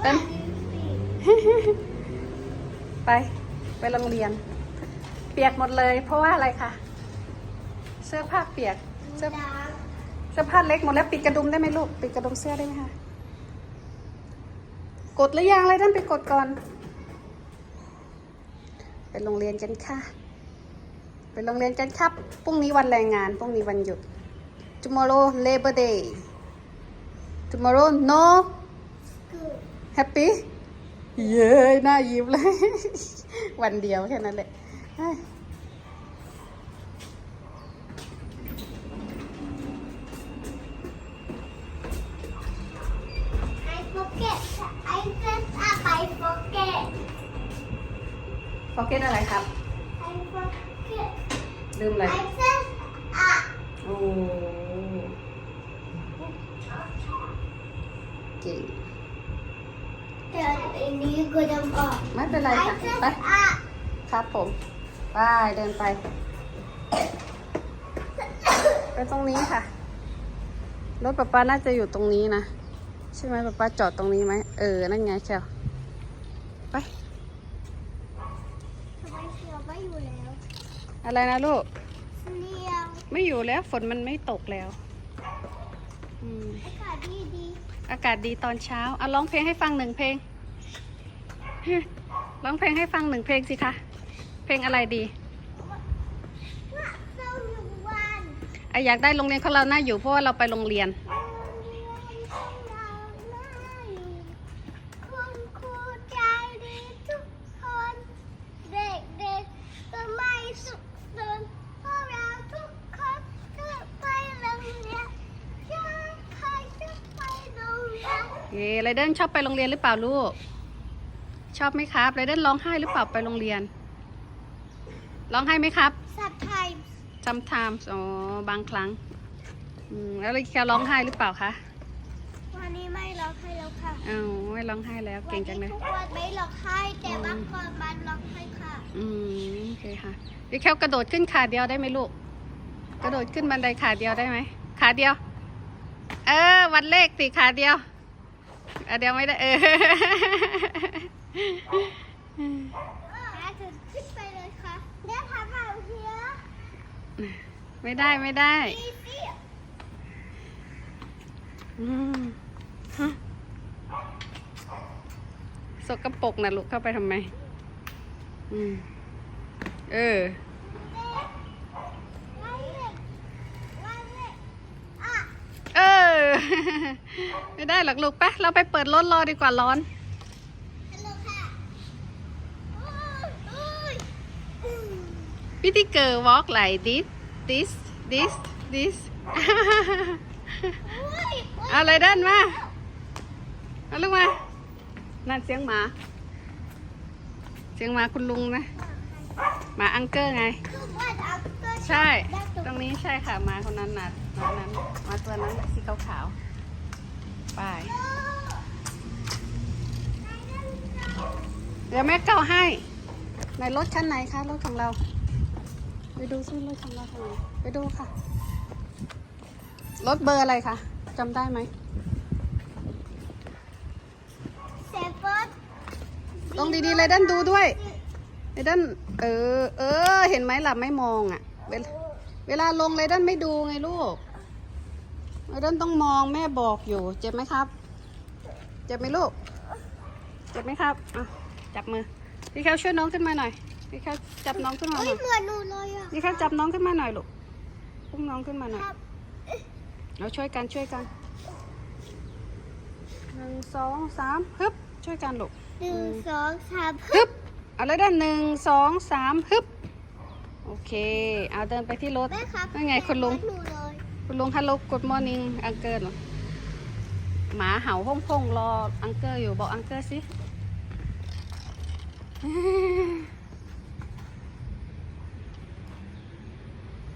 เป็นไป ไปโรงเรียน เปียกหมดเลย เพราะว่าอะไรคะ เสื้อผ้าเปียก เสื้อเสื้อผ้าเล็กหมดแล้วปิดกระดุมได้ไหมลูก ปิดกระดุมเสื้อได้ไหมคะ กดหรือยังอะไรท่านไปกดก่อน ไปโรงเรียนกันค่ะ ไปโรงเรียนกันครับ พรุ่งนี้วันแรงงาน พรุ่งนี้วันหยุด tomorrow Labor Day tomorrow no happy เย้ยหน้ายิ้มเลย วันเดียวแค่นั้นแหละเฮ้ย I forget. I set up. I forget. forget อะไรครับ I forget. ลืมอะไร I set up. โอ้เก่งเดี๋ยว อันนี้ก็จะออกไม่เป็นไร I ค่ะ set ไป up. ครับผมไปเดินไป ไปตรงนี้ค่ะ รถป๊าป๊าน่าจะอยู่ตรงนี้นะ ใช่ไหมป๊าป๊าจอดตรงนี้ไหมเออ นั่นไงเชียวไปทำไมเชียวไม่อยู่แล้ว อะไรนะลูกเรียวไม่อยู่แล้วฝนมันไม่ตกแล้วอืมอากาศดีดี อากาศดีตอนเช้าเอาร้องเพลงให้ฟังหนึ่งเพลง ร้องเพลงให้ฟังหนึ่งเพลงสิคะ เพลงอะไรดีว่าเราอยู่วันไอะอยากได้โรงเรียนของเราน่าอยู่เพราะว่าเราไปโรงเรียนโรงเรียนของเราน่าอยู่คุณครูใจดีทุกคนเด็กๆก็ไม่สุขสนเพราะเราทุกคนก็ไปโรงเรียนอยากใครจะไปโรงเรียนเอไรเดนชอบไปโรงเรียนหรือเปล่าลูก ชอบไหมครับไรเดนร้องไห้หรือเปล่าไปโรงเรียน ร้องไห้ไหมครับ sometimes sometimes อ๋อบางครั้งอืมแล้วแคร้องไห้หรือเปล่าคะวันนี้ไม่ร้องไห้แล้วค่ะอ้าวไม่ร้องไห้แล้วเก่งจังเลยวันนี้ทุกวันไม่ร้องไห้แต่ว่าก่อนมันร้องไห้ค่ะ อืมโอเคค่ะพี่แคลกระโดดขึ้นขาเดียวได้ไหมลูก กระโดดขึ้นบันไดขาเดียวได้ไหมขาเดียว เออ วันเลขสิขาเดียวอะเดียวไม่ได้เออ แล้วถึงขึ้นไปเลยค่ะเดี๋ยวทำเอาเฮียไม่ได้ไม่ได้อีซี่อืมฮะสกปรกนะลูกเข้าไปทำไม อืม เออวันเล็กวันเล็กอะเออ ไม่ได้หรอกลูกไปะเราไปเปิดรถรอดีกว่าร้อน ฮัลโหลค่ะโอ้ยโอ้ยอืม พิธีเกอร์ walk like this this this this โอ้ยโอ้ยเอาเลยเดินมา เอาลูกมา นั่นเสียงหมา เสียงหมาคุณลุงนะ หมาอังเกอร์ไงทุกวันเอาตัวใช่ได้ตรงนี้ใช่ค่ะหมาคนนั้นน่ะหมานั้นหมาตัวนั้นสีขาวขาวๆไป เดี๋ยวแม่เก้าให้ ในรถคันไหนคะรถของเรา ไปดูซิรถของเราคันไหนไปดูค่ะ รถเบอร์อะไรคะจำได้ไหมเซฟเฟิร์สลองดีๆเลยด้านดูด้วยเลยด้านเออ เออ เห็นไหมล่ะไม่มองอะ เวลาเวลาลงเลยด้านไม่ดูไงลูกเลยด้านต้องมองแม่บอกอยู่ เจ็บไหมครับ เจ็บไหมลูก เจ็บไหมครับอะจับมือพี่แคลช่วยน้องขึ้นมาหน่อย พี่แคลจับน้องขึ้นมาหเฮ้น่ยอยเหมือนหนูเลยอะพี่แคลจับน้องขึ้นมาหน่อยลูกพุ่งน้องขึ้นมาหน่อยครับเราช่วยกันช่วยกันหนึ่งสองสามฮึบช่วยกันลูกหนึ่งสองสามฮึบเอาเลยด้านหนึ่งสองสามฮึบโอเค เอาเดินไปที่รถแม่ครับนั่นไงคุณลุงเหมือนหนูเลยคุณลุงฮัลโหลกดมอร์นิ่งอังเกิลหมาเห่าห้องพงรออังเกิลอยู่บอกอังเกิลสิ